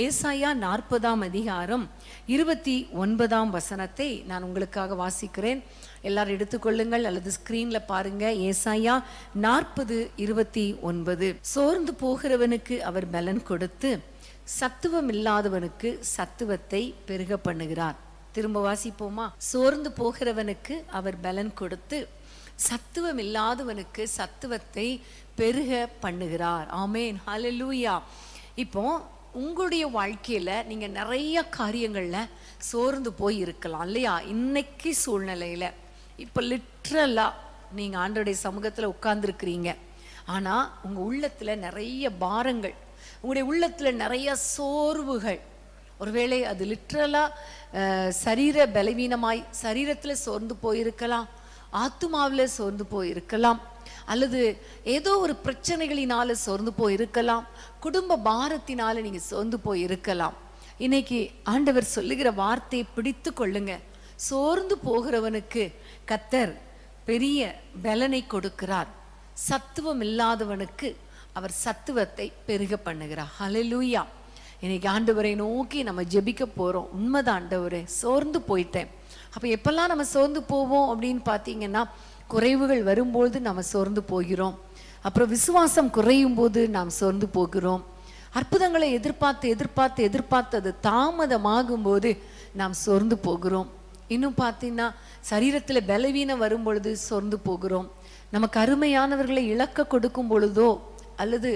ஏசாயா நாற்பதாம் அதிகாரம் இருபத்தி ஒன்பதாம் வசனத்தை நான் உங்களுக்காக வாசிக்கிறேன். எல்லாரும் எடுத்துக்கொள்ளுங்கள் அல்லது ஸ்கிரீன்ல பாருங்க. ஏசாயா நாற்பது இருபத்தி ஒன்பது. சோர்ந்து போகிறவனுக்கு அவர் பலன் கொடுத்து சத்துவம் இல்லாதவனுக்கு சத்துவத்தை பெருக பண்ணுகிறார். திரும்ப வாசிப்போமா? சோர்ந்து போகிறவனுக்கு அவர் பலன் கொடுத்து சத்துவம் இல்லாதவனுக்கு சத்துவத்தை பெருக பண்ணுகிறார். ஆமேன். ஹலலூயா இப்போ உங்களுடைய வாழ்க்கையில் நீங்கள் நிறைய காரியங்களில் சோர்ந்து போய் இருக்கலாம் இல்லையா? இன்னைக்கு சூழ்நிலையில். இப்போ லிட்ரலாக நீங்கள் ஆண்டோடைய சமூகத்தில் உட்கார்ந்துருக்கிறீங்க. ஆனால் உங்கள் உள்ளத்தில் நிறைய பாரங்கள் உங்களுடைய உள்ளத்தில் நிறைய சோர்வுகள். ஒருவேளை அது லிட்ரலாக சரீர பலவீனமாய் சரீரத்தில் சோர்ந்து போயிருக்கலாம் ஆத்துமாவில் சோர்ந்து போயிருக்கலாம். அல்லது ஏதோ ஒரு பிரச்சனைகளினால சோர்ந்து போய் இருக்கலாம் குடும்ப பாரத்தினால நீங்க சோர்ந்து போய் இருக்கலாம் இன்னைக்கு ஆண்டவர் சொல்லுகிற வார்த்தையை பிடித்து கொள்ளுங்க. சோர்ந்து போகிறவனுக்கு கத்தர் பெரிய பலனை கொடுக்கிறார். சத்துவம் இல்லாதவனுக்கு அவர் சத்துவத்தை பெருக பண்ணுகிறார். ஹலலூயா இன்னைக்கு ஆண்டவரை நோக்கி நம்ம ஜெபிக்க போறோம். உண்மைதான் ஆண்டவரே சோர்ந்து போயிட்டேன். அப்ப எப்பெல்லாம் நம்ம சோர்ந்து போவோம் அப்படின்னு பார்த்தீங்கன்னா குறைவுகள் வரும்பொழுது நாம் சோர்ந்து போகிறோம். அப்புறம் விசுவாசம் குறையும் போது நாம் சோர்ந்து போகிறோம். அற்புதங்களை எதிர்பார்த்து எதிர்பார்த்து எதிர்பார்த்து அது தாமதமாகும் போது நாம் சோர்ந்து போகிறோம். இன்னும் பார்த்தீங்கன்னா சரீரத்தில் பலவீனம் வரும் பொழுது சோர்ந்து போகிறோம். நமக்கு அருமையானவர்களை இழக்க கொடுக்கும் பொழுதோ அல்லது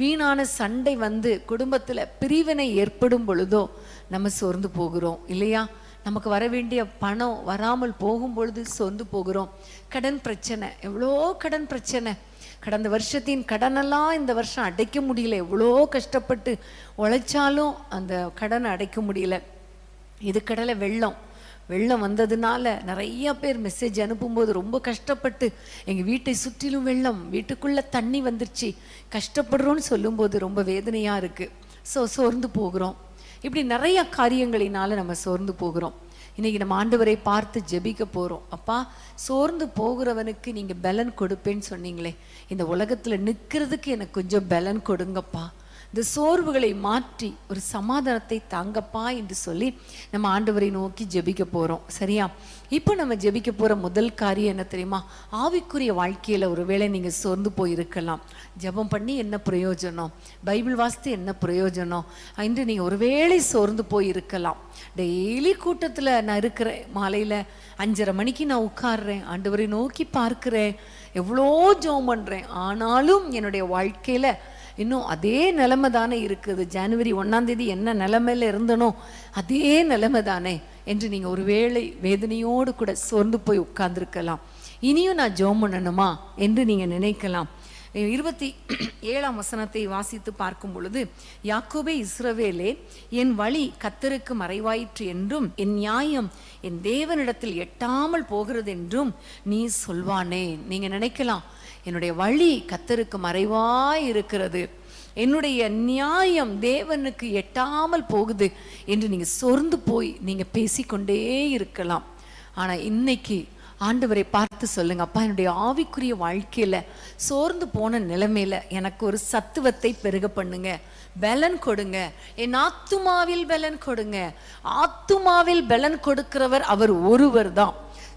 வீணான சண்டை வந்து குடும்பத்தில் பிரிவினை ஏற்படும் பொழுதோ நம்ம சோர்ந்து போகிறோம். இல்லையா? நமக்கு வர வேண்டிய பணம் வராமல் போகும் பொழுது சோர்ந்து போகிறோம். கடன் பிரச்சனை. எவ்வளோ கடன் பிரச்சனை. கடந்த வருஷத்தின் கடனெல்லாம் இந்த வருஷம் அடைக்க முடியல. எவ்வளோ கஷ்டப்பட்டு உழைச்சாலும் அந்த கடனை அடைக்க முடியல. இது கடலை வெள்ளம். வெள்ளம் வந்ததுனால நிறைய பேர் மெசேஜ் அனுப்பும்போது ரொம்ப கஷ்டப்பட்டு எங்கள் வீட்டை சுற்றிலும் வெள்ளம் வீட்டுக்குள்ளே தண்ணி வந்துருச்சு. கஷ்டப்படுறோன்னு சொல்லும்போது ரொம்ப வேதனையாக இருக்குது ஸோ சோர்ந்து போகிறோம். இப்படி நிறைய காரியங்களினால நம்ம சோர்ந்து போகிறோம். இன்னைக்கு நம்ம ஆண்டவரை பார்த்து ஜெபிக்க போகிறோம் அப்பா சோர்ந்து போகிறவனுக்கு நீங்கள் பலன் கொடுப்பேன்னு சொன்னீங்களே. இந்த உலகத்தில் நிற்கிறதுக்கு எனக்கு கொஞ்சம் பலன் கொடுங்கப்பா. இந்த சோர்வுகளை மாற்றி ஒரு சமாதானத்தை தாங்கப்பா என்று சொல்லி நம்ம ஆண்டவரை நோக்கி ஜெபிக்க போகிறோம் சரியா? இப்போ நம்ம ஜெபிக்க போகிற முதல் காரியம் என்ன தெரியுமா? ஆவிக்குரிய வாழ்க்கையில் ஒருவேளை நீங்கள் சோர்ந்து போயிருக்கலாம். ஜெபம் பண்ணி என்ன பிரயோஜனம்? பைபிள் வாசித்து என்ன பிரயோஜனம்? இன்று நீங்கள் ஒருவேளை சோர்ந்து போயிருக்கலாம். டெய்லி கூட்டத்தில் நான் இருக்கிறேன். மாலையில் அஞ்சரை மணிக்கு நான் உட்காடுறேன் ஆண்டவரை நோக்கி பார்க்குறேன். எவ்வளோ ஜெபம் பண்ணுறேன் ஆனாலும் என்னுடைய வாழ்க்கையில் இன்னும் அதே நிலைமை தானே இருக்குது. ஜனவரி ஒன்றாம் தேதி என்ன நிலைமையில் இருந்தனோ அதே நிலைமை தானே. என்று நீங்கள் ஒருவேளை வேதனையோடு கூட சோர்ந்து போய் உட்கார்ந்துருக்கலாம். இனியும் நான் ஜோம் பண்ணணுமா என்று நீங்கள் நினைக்கலாம். இருபத்தி ஏழாம் வசனத்தை வாசித்து பார்க்கும் பொழுது யாக்கோபே இஸ்ரவேலே என் வழி கத்தருக்கு மறைவாயிற்று என்றும் என் நியாயம் என் தேவனிடத்தில் எட்டாமல் போகிறது என்றும் நீ சொல்வானே. நீங்க நினைக்கலாம் என்னுடைய வழி கத்தருக்கு மறைவாய் இருக்கிறது. என்னுடைய நியாயம் தேவனுக்கு எட்டாமல் போகுது என்று நீங்கள் சோர்ந்து போய் நீங்கள் பேசிக்கொண்டே இருக்கலாம். ஆனால் இன்னைக்கு ஆண்டவரை பார்த்து சொல்லுங்க அப்பா என்னுடைய ஆவிக்குரிய வாழ்க்கையில் சோர்ந்து போன நிலைமையில் எனக்கு ஒரு சத்துவத்தை பெருக பண்ணுங்க. பலன் கொடுங்க. என் ஆத்துமாவில் பலன் கொடுங்க. ஆத்துமாவில் பலன் கொடுக்கிறவர் அவர் ஒருவர் தான்.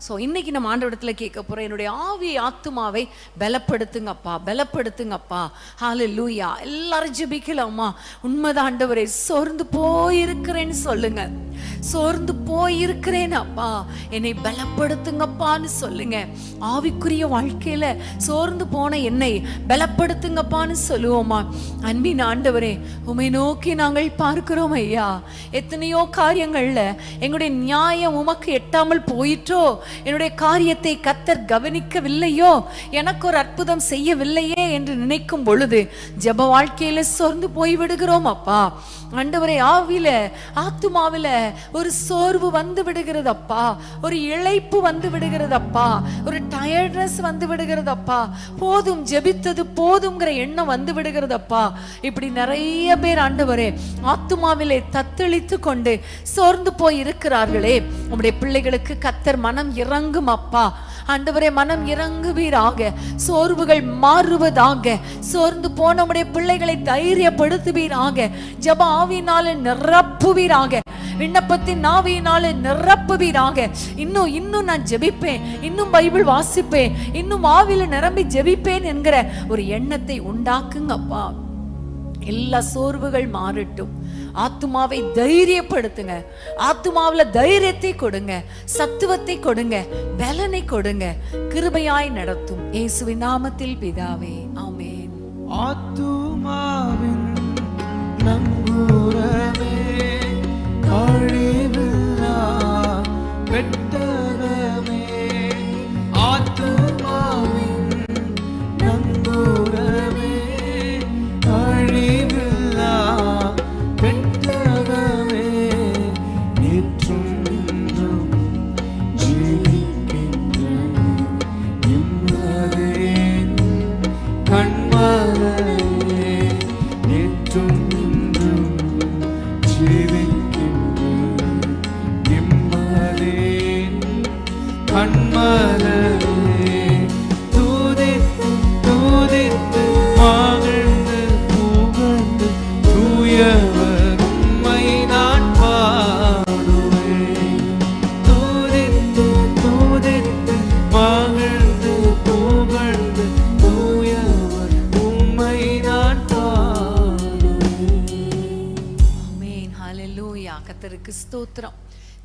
ஸோ இன்னைக்கு நம்ம ஆண்டவடத்துல கேட்க போகிறோம் என்னுடைய ஆவி ஆத்துமாவை பலப்படுத்துங்கப்பா பலப்படுத்துங்கப்பா. ஹாலு லூயா எல்லாரும் ஜபிக்கலாமா? உண்மைதான் ஆண்டவரை சோர்ந்து போயிருக்கிறேன்னு சொல்லுங்க. சோர்ந்து போயிருக்கிறேன் அப்பா என்னை பலப்படுத்துங்கப்பான்னு சொல்லுங்க. ஆவிக்குரிய வாழ்க்கையில சோர்ந்து போன என்னை பலப்படுத்துங்கப்பான்னு சொல்லுவோமா? அன்பின் ஆண்டவரே உமை நோக்கி நாங்கள் பார்க்கிறோம் ஐயா. எத்தனையோ காரியங்கள்ல எங்களுடைய நியாயம் உமக்கு எட்டாமல் போயிட்டோ என்னுடைய காரியத்தை கத்தர் கவனிக்கவில்லையோ? எனக்கு ஒரு அற்புதம் செய்யவில்லையே என்று நினைக்கும் பொழுது ஜெப வாழ்க்கையில சோர்ந்து போய்விடுகிறோம் அப்பா. ஆண்டவரை ஆவில ஆத்துமாவில ஒரு சோர்வு வந்து விடுகிறதப்பா ஒரு இழைப்பு வந்து விடுகிறதப்பா ஒரு டயர்ட்னஸ் வந்து விடுகிறதப்பா போதும் ஜெபித்தது போதுங்கிற எண்ணம் வந்து விடுகிறதப்பா இப்படி நிறைய பேர் ஆண்டவரே ஆத்துமாவிலே தத்தளித்து கொண்டு சோர்ந்து போய் இருக்கிறார்களே உங்களுடைய பிள்ளைகளுக்கு கத்தர் மனம் இறங்கும் அப்பா ஆண்டவரே மனம் இறங்குவீராக. சோர்வுகள் மாறுவதாக. சோர்ந்து போனவுடைய பிள்ளைகளை தைரியப்படுத்துவீராக. ஜெப ஆவியினால நிரப்புவீராக. விண்ணப்பத்தின் ஆவியினால நிரப்புவீராக. இன்னும் இன்னும் நான் ஜெபிப்பேன். இன்னும் பைபிள் வாசிப்பேன். இன்னும் ஆவியில நிரம்பி ஜெபிப்பேன் என்கிற ஒரு எண்ணத்தை உண்டாக்குங்கப்பா. எல்லா சோர்வுகள் மாறட்டும். ஆத்துமாவை தைரியப்படுத்துங்க. ஆத்துமாவில் தைரியத்தை கொடுங்க. சத்துவத்தை கொடுங்க. பலனை கொடுங்க. கிருபையாய் நடத்தும் இயேசுவின் நாமத்தில் பிதாவே. ஆமேன். ஆத்துமாவின் நங்கூரமே அழிவில்லா ஸ்தோத்திரம்.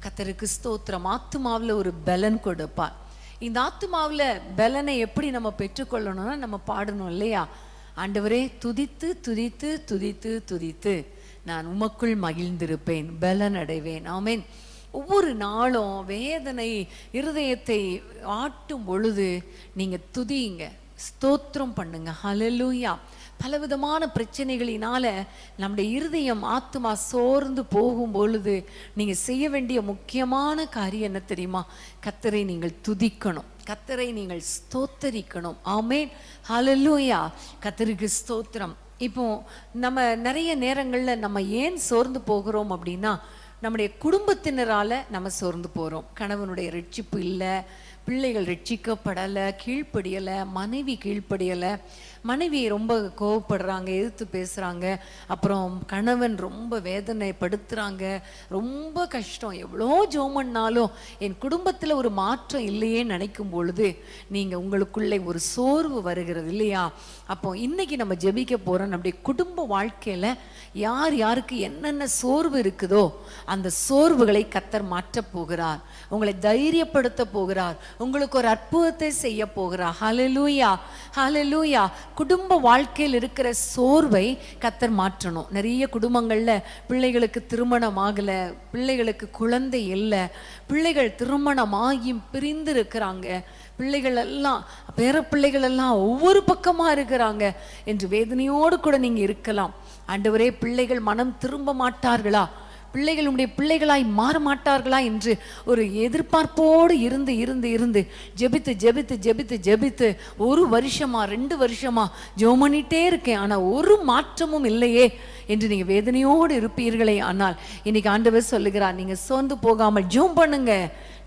கத்தருக்கு ஸ்தோத்திரம். ஆத்துமாவுல ஒரு பலன் கொடுப்பார். இந்த ஆத்துமாவுல பலனை எப்படி நம்ம பெற்றுக்கொள்ளணும்னா நம்ம பாடணும் இல்லையா? ஆண்டவரே துதித்து துதித்து துதித்து துதித்து நான் உமக்குள் மகிழ்ந்திருப்பேன். பலன் அடைவேன். ஆமேன். ஒவ்வொரு நாளும் வேதனை இருதயத்தை ஆட்டும் பொழுது நீங்க துதியுங்க. ஸ்தோத்திரம் பண்ணுங்க. ஹலலூயா பலவிதமான பிரச்சனைகளினால நம்முடைய இருதயம் ஆத்மா சோர்ந்து போகும் பொழுது நீங்க செய்ய வேண்டிய முக்கியமான காரியம் என்ன தெரியுமா? கத்தரை நீங்கள் துதிக்கணும். கத்தரை நீங்கள் ஸ்தோத்தரிக்கணும். ஆமேன். ஹalleluya. கத்தருக்கு ஸ்தோத்திரம். இப்போ நம்ம நிறைய நேரங்களில் நம்ம ஏன் சோர்ந்து போகிறோம் அப்படின்னா நம்முடைய குடும்பத்தினரால நம்ம சோர்ந்து போகிறோம் கணவனுடைய ரட்சிப்பு இல்லை பிள்ளைகள் ரட்சிக்கப்படலை கீழ்ப்படியலை மனைவி கீழ்ப்படியலை மனைவி ரொம்ப கோவப்படுறாங்க எதிர்த்து பேசுகிறாங்க அப்புறம் கணவன் ரொம்ப வேதனைப்படுத்துகிறாங்க ரொம்ப கஷ்டம். எவ்வளோ ஜோமன்னாலும் என் குடும்பத்தில் ஒரு மாற்றம் இல்லையே நினைக்கும் பொழுது நீங்கள் உங்களுக்குள்ளே ஒரு சோர்வு வருகிறது இல்லையா? அப்போ இன்னைக்கு நம்ம ஜெபிக்க போகிறோம் நம்முடைய குடும்ப வாழ்க்கையில் யார் யாருக்கு என்னென்ன சோர்வு இருக்குதோ அந்த சோர்வுகளை கத்தர் மாற்றப் போகிறார். உங்களை தைரியப்படுத்த போகிறார். உங்களுக்கு ஒரு அற்புதத்தை செய்ய போகிறார். ஹலலூயா ஹலலூயா குடும்ப வாழ்க்கையில் இருக்கிற சோர்வை கத்தர் மாற்றணும். நிறைய குடும்பங்கள்ல பிள்ளைகளுக்கு திருமணம் ஆகல பிள்ளைகளுக்கு குழந்தை இல்லை பிள்ளைகள் திருமணமாகியும் பிரிந்து இருக்கிறாங்க பிள்ளைகள் எல்லாம் பேர பிள்ளைகள் எல்லாம் ஒவ்வொரு பக்கமா இருக்கிறாங்க. என்று வேதனையோடு கூட நீங்க இருக்கலாம். ஆண்டவரே பிள்ளைகள் மனம் திரும்ப மாட்டார்களா? பிள்ளைகள் உடைய பிள்ளைகளாய் மாற மாட்டார்களா என்று ஒரு எதிர்பார்ப்போடு இருந்து இருந்து இருந்து ஜெபித்து ஜெபித்து ஜெபித்து ஜெபித்து ஒரு வருஷமா ரெண்டு வருஷமா ஜெபம் பண்ணிட்டே இருக்கேன். ஆனால் ஒரு மாற்றமும் இல்லையே என்று நீங்கள் வேதனையோடு இருப்பீர்களே. ஆனால் இன்னைக்கு ஆண்டவர் சொல்லுகிறார் நீங்கள் சோர்ந்து போகாமல் ஜெபம் பண்ணுங்க.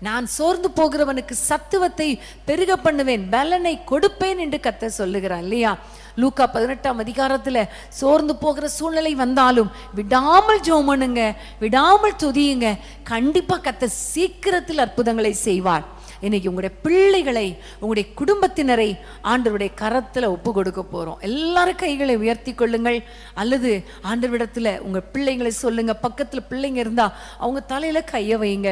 நான் சோர்ந்து போகிறவனுக்கு சத்துவத்தை பெருக பண்ணுவேன் பலனை கொடுப்பேன் என்று கத்த சொல்லுகிறார் இல்லையா? லூக்கா பதினெட்டாம் அதிகாரத்தில் சோர்ந்து போகிற சூழ்நிலை வந்தாலும் விடாமல் ஜோமனுங்க விடாமல் துதியுங்க. கண்டிப்பாக கத்த சீக்கிரத்தில் அற்புதங்களை செய்வார். இன்னைக்கு உங்களுடைய பிள்ளைகளை உங்களுடைய குடும்பத்தினரை ஆண்டவருடைய கரத்தில் ஒப்பு கொடுக்க போகிறோம் எல்லாரும் கைகளை உயர்த்தி கொள்ளுங்கள். அல்லது ஆண்டவிடத்தில் உங்கள் பிள்ளைங்களை சொல்லுங்கள் பக்கத்தில் பிள்ளைங்க இருந்தால் அவங்க தலையில் கையை வைங்க.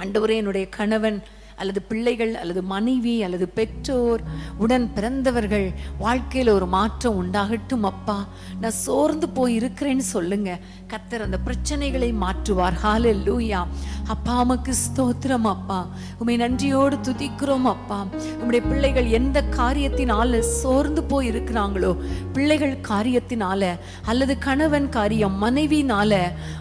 ஆண்டவரே என்னுடைய கணவன் அல்லது பிள்ளைகள் அல்லது மனைவி அல்லது பெற்றோர் உடன் பிறந்தவர்கள் வாழ்க்கையில் ஒரு மாற்றம் உண்டாகட்டும் அப்பா. நான் சோர்ந்து போய் இருக்கிறேன்னு சொல்லுங்க. கத்தர் அந்த பிரச்சனைகளை மாற்றுவார். ஹாலே லூயா அப்பா உமக்கு ஸ்தோத்திரம் அப்பா. உமை நன்றியோடு துதிக்கிறோம் அப்பா. உம்முடைய பிள்ளைகள் எந்த காரியத்தினால சோர்ந்து போய் இருக்கிறாங்களோ பிள்ளைகள் காரியத்தினால அல்லது கணவன் காரியம் மனைவினால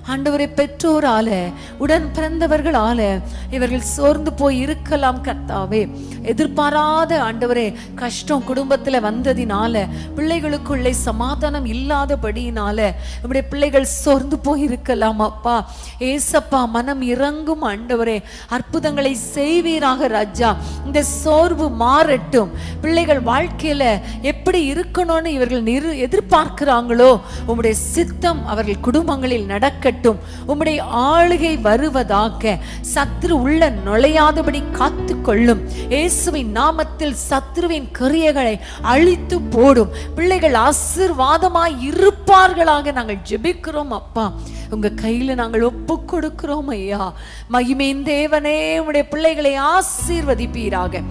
ஆண்டவரை பெற்றோரால உடன் பிறந்தவர்களால இவர்கள் சோர்ந்து போய் இருக்கலாம் கர்த்தாவே. எதிர்பாராத ஆண்டவரே கஷ்டம் குடும்பத்துல வந்ததினால பிள்ளைகளுக்குள்ளே சமாதானம் இல்லாதபடியினால நம்முடைய பிள்ளைகள் சோர்ந்து போயிருக்கலாம் அப்பா. ஏசப்பா மனம் இறங்கும் ஆண்டவரே அற்புதங்களை செய்வீராக ராஜா. இந்த சோர்வு மாறட்டும். பிள்ளைகள் வாழ்க்கையில எப்படி இருக்கணும்னு இவர்கள் நிரு எதிர்பார்க்கிறாங்களோ உம்முடைய சித்தம் அவர்கள் குடும்பங்களில் நடக்கட்டும். உம்முடைய ஆளுகை வருவதாக சத்ரு உள்ள நுழையாதபடி காத்து கொள்ளும் இயேசுவின் நாமத்தில் சத்ருவின் கிரியைகளை அழித்து போடும். பிள்ளைகள் ஆசீர்வாதமாய் இருப்பார்களாக நாங்கள் ஜெபிக்கிறோம் அப்பா. உங்க கையில நாங்கள் ஒப்பு கொடுக்கிறோம் ஐயா. மகிமையின் தேவனே உடைய பிள்ளைகளை ஆசீர்வதிப்பீராக.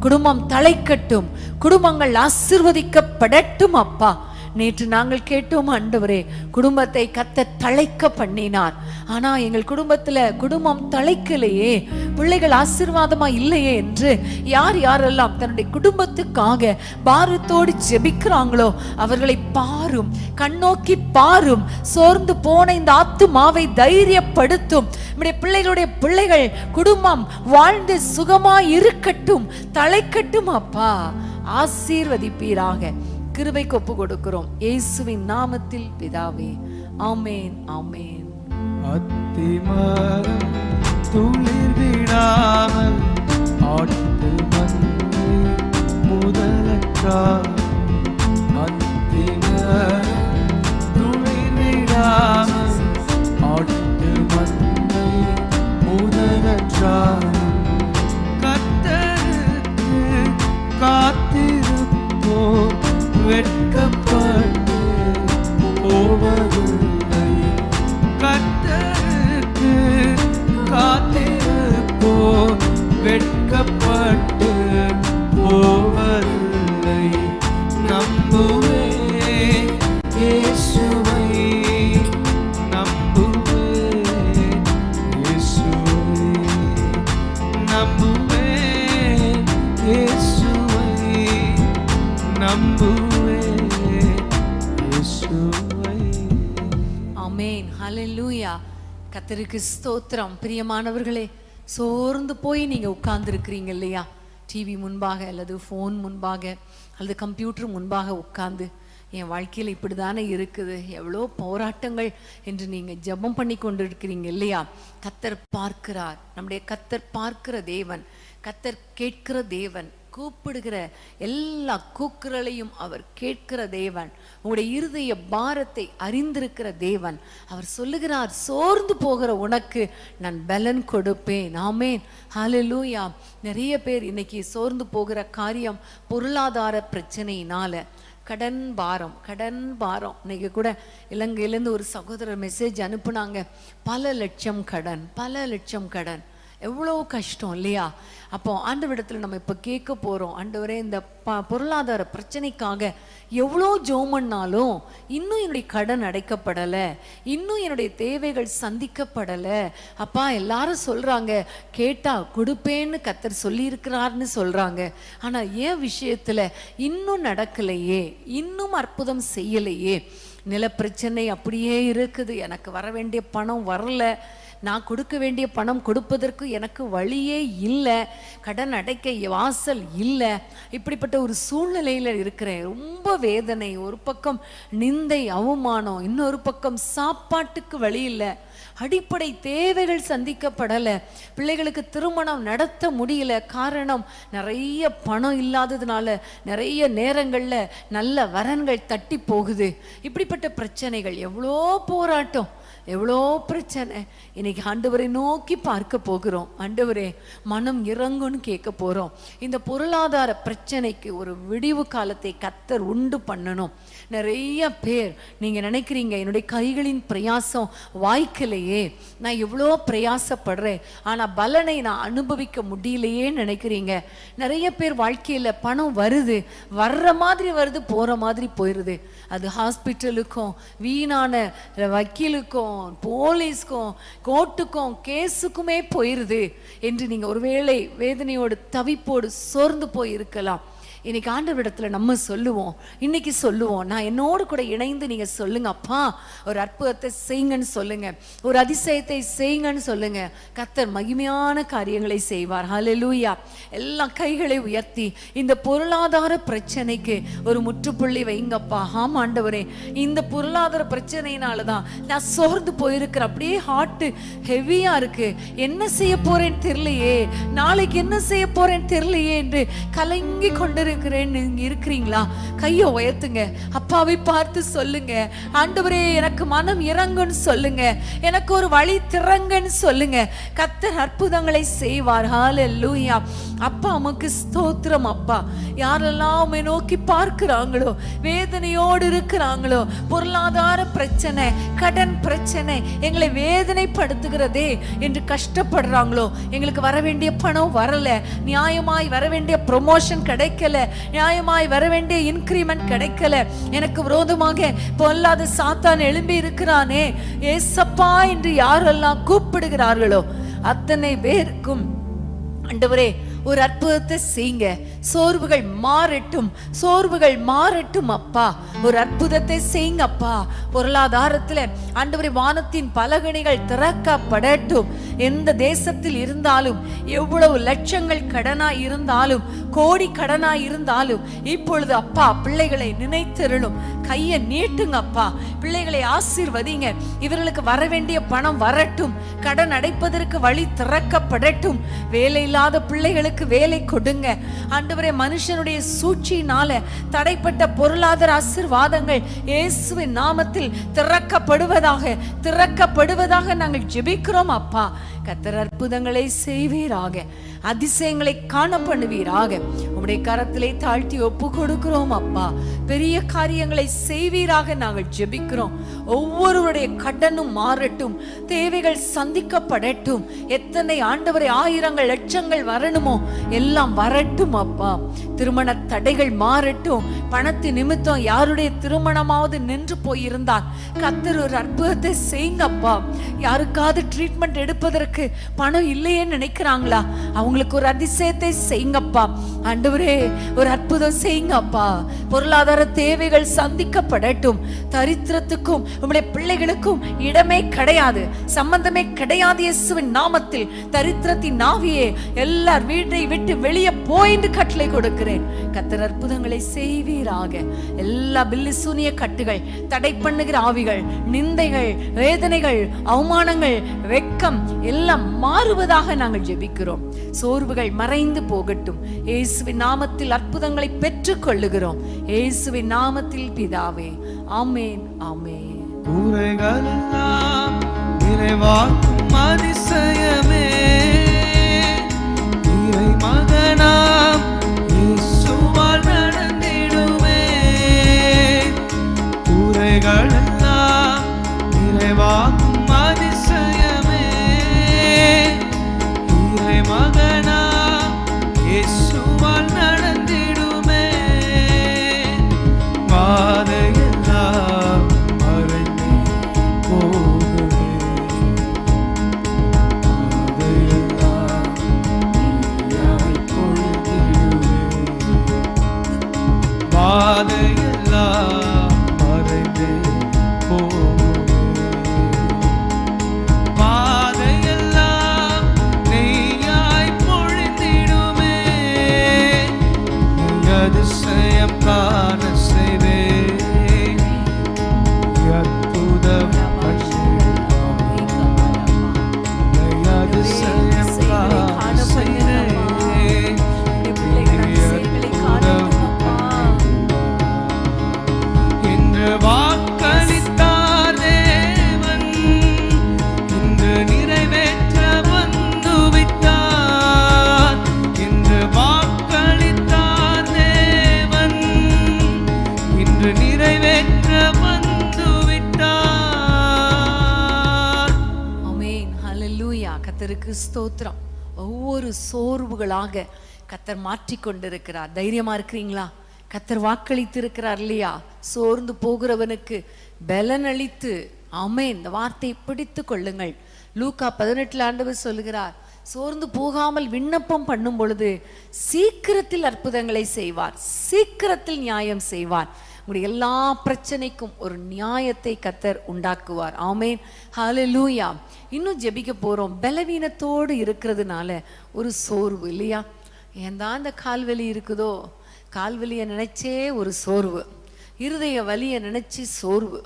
குடும்பம் தலைக்கட்டும் குடும்பங்கள் ஆசீர்வதிக்கப்படட்டும் அப்பா. நேற்று நாங்கள் கேட்டோம் ஆண்டவரே குடும்பத்தை கத்த தழைக்க பண்ணினார். ஆனா எங்கள் குடும்பத்துல குடும்பம் தழைக்கலையே பிள்ளைகள் ஆசீர்வாதமா இல்லையே என்று யார் யாரெல்லாம் தன்னுடைய குடும்பத்துக்காக பாரத்தோடு ஜெபிக்கிறாங்களோ அவர்களை பாரும் கண்ணோக்கி பாரும் சோர்ந்து போன இந்த ஆத்துமாவை தைரியப்படுத்தும். நம்முடைய பிள்ளைகளுடைய பிள்ளைகள் குடும்பம் வாழ்ந்து சுகமா இருக்கட்டும் தலைக்கட்டும் அப்பா. ஆசீர்வதிப்பீராக. கிருபைக்கு ஒப்பு கொடுக்கிறோம் இயேசுவின் நாமத்தில் பிதாவே ஆமேன் ஆமேன். அத்திமரம் துளிர் விடாமல் ஆட்டு மந்தை முதலற்றார் அத்திமரம் துளிர் விடாமல் ஆட்டு மந்தை முதலற்றார் கத்தருக்கு காத்திருப்போம். வெட்கப்பட்டு போவதில்லை கத்தருக்கு காத்திருப்போ வெட்கப்பட்டு கத்தருக்கு ஸ்தோத்திரம். பிரியமானவர்களே சோர்ந்து போய் நீங்கள் உட்கார்ந்துருக்கிறீங்க இல்லையா? டிவி முன்பாக அல்லது ஃபோன் முன்பாக அல்லது கம்ப்யூட்டர் முன்பாக உட்கார்ந்து. என் வாழ்க்கையில் இப்படி தானே இருக்குது. எவ்வளோ போராட்டங்கள் என்று நீங்கள் ஜெபம் பண்ணி கொண்டு இருக்கிறீங்க இல்லையா? கத்தர் பார்க்கிறார். நம்முடைய கத்தர் பார்க்கிற தேவன் கத்தர் கேட்கிற தேவன் கூப்பிடுகிற எல்லா கூக்குரலையும் அவர் கேட்கிற தேவன். உங்களுடைய இருதய பாரத்தை அறிந்திருக்கிற தேவன். அவர் சொல்லுகிறார் சோர்ந்து போகிற உனக்கு நான் பலன் கொடுப்பேன். ஆமேன். ஹலலூயா நிறைய பேர் இன்னைக்கு சோர்ந்து போகிற காரியம் பொருளாதார பிரச்சனையினால. கடன் பாரம் கடன் பாரம். இன்னைக்கு கூட இலங்கையிலேருந்து ஒரு சகோதரர் மெசேஜ் அனுப்புனாங்க. பல லட்சம் கடன் பல லட்சம் கடன். எவ்வளோ கஷ்டம் இல்லையா? அப்போ விடத்தில் நம்ம இப்போ கேட்க போகிறோம் ஆண்டவரே இந்த ப பொருளாதார பிரச்சனைக்காக எவ்வளோ ஜோமன்னாலும் இன்னும் என்னுடைய கடன் அடைக்கப்படலை. இன்னும் என்னுடைய தேவைகள் சந்திக்கப்படலை. அப்பா எல்லாரும் சொல்கிறாங்க கேட்டால் கொடுப்பேன்னு கத்தர் சொல்லியிருக்கிறார்னு சொல்கிறாங்க ஆனால் ஏன் விஷயத்தில் இன்னும் நடக்கலையே. இன்னும் அற்புதம் செய்யலையே. நிலப்பிரச்சனை அப்படியே இருக்குது. எனக்கு வர வேண்டிய பணம் வரல. நான் கொடுக்க வேண்டிய பணம் கொடுப்பதற்கு எனக்கு வழியே இல்லை கடன் அடைக்க வாசல் இல்லை. இப்படிப்பட்ட ஒரு சூழ்நிலையில் இருக்கிறேன். ரொம்ப வேதனை ஒரு பக்கம் நிந்தை அவமானம் இன்னொரு பக்கம் சாப்பாட்டுக்கு வழி இல்லை. அடிப்படை தேவைகள் சந்திக்கப்படலை. பிள்ளைகளுக்கு திருமணம் நடத்த முடியல. காரணம் நிறைய பணம் இல்லாததுனால நிறைய நேரங்களில் நல்ல வரன்கள் தட்டி போகுது. இப்படிப்பட்ட பிரச்சனைகள் எவ்வளோ போராட்டம். எவ்வளோ பிரச்சனை. இன்னைக்கு ஆண்டவரை நோக்கி பார்க்க போகிறோம். ஆண்டவரே மனம் இறங்குன்னு கேட்க போகிறோம் இந்த பொருளாதார பிரச்சனைக்கு ஒரு விடிவு காலத்தை கத்தர் உண்டு பண்ணணும். நிறைய பேர் நீங்கள் நினைக்கிறீங்க என்னுடைய கைகளின் பிரயாசம் வாய்க்கலையே. நான் எவ்வளோ பிரயாசப்படுறேன். ஆனால் பலனை நான் அனுபவிக்க முடியலையே நினைக்கிறீங்க. நிறைய பேர் வாழ்க்கையில் பணம் வருது. வர்ற மாதிரி வருது போகிற மாதிரி போயிடுது அது ஹாஸ்பிட்டலுக்கும் வீணான வக்கீலுக்கும் போலீஸ்க்கும் கோர்ட்டுக்கும் கேஸுக்குமே போயிருது. என்று நீங்கள் ஒருவேளை வேதனையோடு தவிப்போடு சோர்ந்து போயிருக்கலாம். இன்னைக்கு ஆண்டவரிடத்துல நம்ம சொல்லுவோம். இன்னைக்கு சொல்லுவோம். நான் என்னோடு கூட இணைந்து நீங்க சொல்லுங்க அப்பா ஒரு அற்புதத்தை செய்யுங்கன்னு சொல்லுங்க. ஒரு அதிசயத்தை செய்யுங்கன்னு சொல்லுங்க. கத்தர் மகிமையான காரியங்களை செய்வார். ஹலலூயா எல்லா கைகளை உயர்த்தி இந்த பொருளாதார பிரச்சனைக்கு ஒரு முற்றுப்புள்ளி வைங்கப்பா. ஆமா ஆண்டவரே. இந்த பொருளாதார பிரச்சனையினால தான் நான் சோர்ந்து போயிருக்கிறேன் அப்படியே ஹார்ட் ஹெவியா இருக்கு. என்ன செய்ய போறேன்னு தெரியலையே. நாளைக்கு என்ன செய்ய போறேன்னு தெரியலையே என்று கலங்கி கொண்டிருக்கிறேன் நீங்க இருக்கிறீங்களா? கையை உயர்த்துங்க. அப்பாவை பார்த்து சொல்லுங்க. ஆண்டவரே எனக்கு மனம் இறங்குன்னு சொல்லுங்க. எனக்கு ஒரு வழி திறங்கன்னு சொல்லுங்க. கத்தர் அற்புதங்களை செய்வார். லூயா அப்பா உமக்கு ஸ்தோத்திரம் அப்பா. யாரெல்லாம் நோக்கி பார்க்கிறாங்களோ வேதனையோடு இருக்கிறாங்களோ பொருளாதார பிரச்சனை கடன் பிரச்சனை எங்களை வேதனைப்படுத்துகிறதே என்று கஷ்டப்படுறாங்களோ எங்களுக்கு வர வேண்டிய பணம் வரல நியாயமாய் வர வேண்டிய ப்ரொமோஷன் கிடைக்கல நியாயமாய் வர வேண்டிய இன்க்ரிமெண்ட் கிடைக்கல. எனக்கு விரோதமாக பொல்லாத சாத்தான் எழும்பி இருக்கிறானே. ஏசப்பா என்று யாரெல்லாம் கூப்பிடுகிறார்களோ அத்தனை பேருக்கும். ஆண்டவரே ஒரு அற்புதத்தை செய்யுங்க. சோர்வுகள் மாறட்டும் சோர்வுகள் மாறட்டும் அப்பா. ஒரு அற்புதத்தை செய்யுங்க அப்பா. பொருளாதாரத்துல ஆண்டவரே வானத்தின் பலகணிகள் திறக்கப்படட்டும். எந்த தேசத்தில் இருந்தாலும் எவ்வளவு லட்சங்கள் கடனா இருந்தாலும் கோடி கடனாய் இருந்தாலும் இப்பொழுது அப்பா பிள்ளைகளை நினைத்திருளும். கையை நீட்டுங்க அப்பா பிள்ளைகளை ஆசீர்வதிங்க. இவர்களுக்கு வர வேண்டிய பணம் வரட்டும். கடன் அடைப்பதற்கு வழி திறக்கப்படட்டும். வேலை இல்லாத பிள்ளைகளுக்கு வேலை கொடுங்க. ஆண்டவரே மனுஷனுடைய சூழ்ச்சியினால தடைப்பட்ட பொருளாதார ஆசீர்வாதங்கள் இயேசுவின் நாமத்தில் திறக்கப்படுவதாக திறக்கப்படுவதாக நாங்கள் ஜெபிக்கிறோம் அப்பா. கத்தர் அற்புதங்களை செய்வீராக. அதிசயங்களை காண பண்ணுவீராக உம்முடைய கரத்திலே தாழ்த்தி ஒப்பு கொடுக்கிறோம் அப்பா. பெரிய காரியங்களை செய்வீராக நாங்கள் ஜெபிக்கிறோம். ஒவ்வொருவருடைய கடனும் மாறட்டும். தேவைகள் சந்திக்கப்படட்டும். எத்தனை ஆண்டவரை ஆயிரங்கள் லட்சங்கள் வரணுமோ எல்லாம் வரட்டும் அப்பா. திருமண தடைகள் மாறட்டும். பணத்து நிமித்தம் யாருடைய திருமணமாவது நின்று போயிருந்தால் கத்தர் ஒரு அற்புதத்தை செய்யுங்கப்பா யாருக்காவது ட்ரீட்மெண்ட் எடுப்பதற்கு பணம் இல்லையே நினைக்கிறாங்களா? அவங்களுக்கு ஒரு அதிசயத்தை செய்யுங்கப்பா. ஆண்டவரே ஒரு அற்புதம் செய்யுங்கப்பா. பொருளாதார தேவைகள் சந்திக்கப்படட்டும். தரித்திரத்துக்கும் உங்களுடைய பிள்ளைகளுக்கும் இடமே கிடையாது. சம்பந்தமே கிடையாது இயேசுவின் நாமத்தில். தரித்திரத்தின் நாவியே எல்லார் வீட்டை விட்டு வெளியே போயின்னு கட்டளை கொடுக்கிறேன். கத்தர் அற்புதங்களை செய்வீராக. எல்லா பில்லி சூனிய கட்டுகள் தடை பண்ணுகிற ஆவிகள் நிந்தைகள் வேதனைகள் அவமானங்கள் வெக்கம் எல்லாம் மாறுவதாக நாங்கள் ஜெபிக்கிறோம். சோர்வுகள் மறைந்து போகட்டும். இயேசுவின் நாமத்தில் அற்புதங்களை பெற்றுக் கொள்ளுகிறோம் இயேசுவின் நாமத்தில் பிதாவே ஆமேன் ஆமேன். குறைகளெல்லாம் நிறைவாக்கும் அதிசயமே. இறை மகனாம் இயேசுவால் நடந்திடுமே. ஹalleluya கர்த்தருக்கு ஸ்தோத்திரம். ஒவ்வொரு சோர்வுகளாக கத்தர் மாற்றி கொண்டிருக்கிறார் தைரியமா இருக்கிறீங்களா? கத்தர் வாக்களித்து இருக்கிறார் இல்லையா? சோர்ந்து போகிறவனுக்கு பலன் அளித்து ஆமென். இந்த வார்த்தையை பிடித்து கொள்ளுங்கள். லூக்கா பதினெட்டுல ஆண்டவர் சொல்லுகிறார் சோர்ந்து போகாமல் விண்ணப்பம் பண்ணும் பொழுது சீக்கிரத்தில் அற்புதங்களை செய்வார். சீக்கிரத்தில் நியாயம் செய்வார். உங்களுடைய எல்லா பிரச்சனைக்கும் ஒரு நியாயத்தை கத்தர் உண்டாக்குவார். ஆமேன். லூயா இன்னும் ஜெபிக்க போகிறோம் பலவீனத்தோடு இருக்கிறதுனால ஒரு சோர்வு இல்லையா? ஏன் தான் இந்த கால்வலி இருக்குதோ? கால்வலியை நினைச்சே ஒரு சோர்வு. இருதய வலியை நினைச்சு சோர்வு.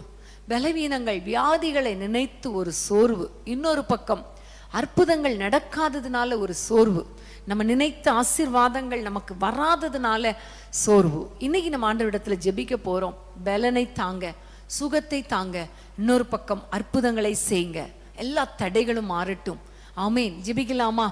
பலவீனங்கள் வியாதிகளை நினைத்து ஒரு சோர்வு. இன்னொரு பக்கம் அற்புதங்கள் நடக்காததுனால ஒரு சோர்வு. நம்ம நினைத்த ஆசீர்வாதங்கள் நமக்கு வராததுனால சோர்வு. இன்னைக்கு நம்ம ஆண்டவரிடத்துல ஜெபிக்க போறோம். பலனை தாங்க சுகத்தை தாங்க இன்னொரு பக்கம் அற்புதங்களை செய்யுங்க. எல்லா தடைகளும் மாறட்டும். ஆமேன். ஜெபிக்கலாமா?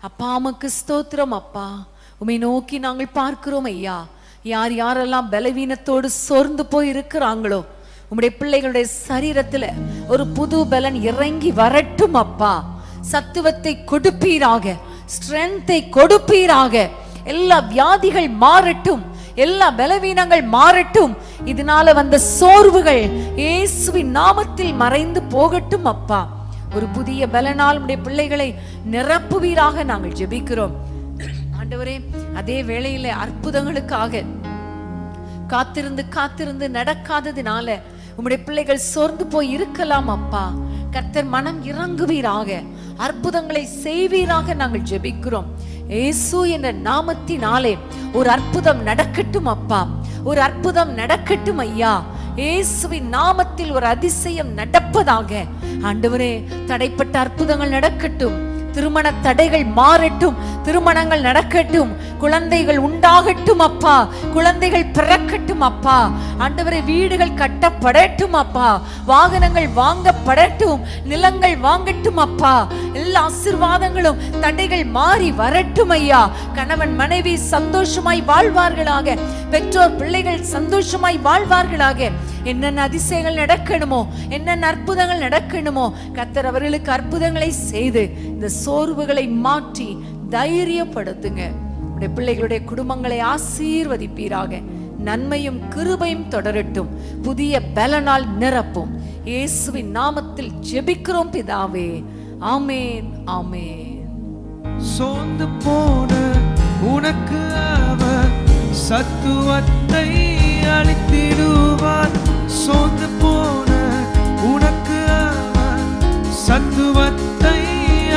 அப்பா அமக்கு ஸ்தோத்திரம் அப்பா. உமை நோக்கி நாங்கள் பார்க்கிறோம் ஐயா. யார் யாரெல்லாம் பலவீனத்தோடு சோர்ந்து போய் இருக்கிறாங்களோ உம்முடைய பிள்ளைகளுடைய சரீரத்துல ஒரு புது பலன் இறங்கி வரட்டும் அப்பா. சத்துவத்தை கொடுப்பீராக. ஸ்ட்ரென்த்தை கொடுப்பீராக. எல்லா வியாதிகள் மாறட்டும் எல்லா பலவீனங்கள் மாறட்டும். இதனால வந்த சோர்வுகள் இயேசுவின் நாமத்தில் மறைந்து போகட்டும் அப்பா. ஒரு புதிய பலனால் உடைய பிள்ளைகளை நிரப்புவீராக நாங்கள் ஜெபிக்கிறோம். ஆண்டவரே அதே வேளையில அற்புதங்களுக்காக காத்திருந்து காத்திருந்து நடக்காததினால உம்முடைய பிள்ளைகள் சோர்ந்து போய் இருக்கலாம் அப்பா. கர்த்தர் மனம் இறங்குவீராக. அற்புதங்களை செய்வீராக நாங்கள் ஜெபிக்கிறோம். இயேசு என்ற நாமத்தினாலே ஒரு அற்புதம் நடக்கட்டும் அப்பா. ஒரு அற்புதம் நடக்கட்டும் ஐயா. இயேசுவின் நாமத்தில் ஒரு அதிசயம் நடப்பதாக. ஆண்டவரே தடைப்பட்ட அற்புதங்கள் நடக்கட்டும். திருமண தடைகள் மாறட்டும் திருமணங்கள் நடக்கட்டும் குழந்தைகள் உண்டாகட்டும் அப்பா குழந்தைகள் பிறக்கட்டும் அப்பா ஆண்டவரை வீடுகள் கட்டப்படட்டும் அப்பா வாகனங்கள் வாங்கப்படட்டும் நிலங்கள் வாங்கட்டும் அப்பா எல்லா ஆசீர்வாதங்களும் தடைகள் மாறி வரட்டும் ஐயா. கணவன் மனைவி சந்தோஷமாய் வாழ்வார்களாக பெற்றோர் பிள்ளைகள் சந்தோஷமாய் வாழ்வார்களாக. என்னென்ன அதிசயங்கள் நடக்கணுமோ என்னென்ன அற்புதங்கள் நடக்கணுமோ கத்தர் அவர்களுக்கு அற்புதங்களை செய்து இந்த சோர்வுகளை மாற்றி தைரியப்படுத்துங்க. உடைய பிள்ளைகளுடைய குடும்பங்களை ஆசீர்வதிப்பீராக. நன்மையும் கிருபையும் தொடரட்டும். புதிய பலனால் நிரப்பும். இயேசுவின் நாமத்தில் ஜெபிக்கிறோம் பிதாவே. ஆமேன் ஆமேன். சோர்ந்து போன உனக்கு அவர் சத்துவத்தை அளித்திடுவார். சோத்து போன உனக்கு அவர் சத்துவத்தை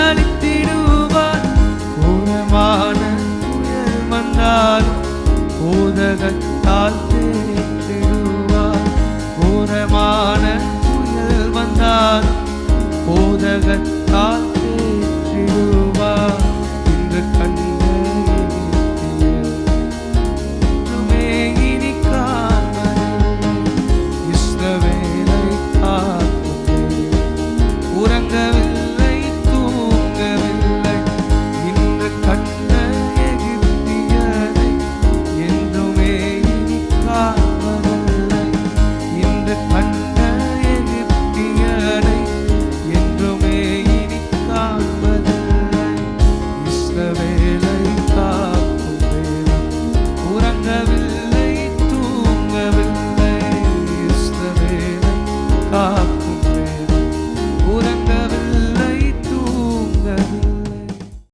அளித்திடுவார் கூறமான புயல் வந்தாலும் போதகத்தால் தேடிடுவார் கூறமான புயல் வந்தாலும் போதகத்தால்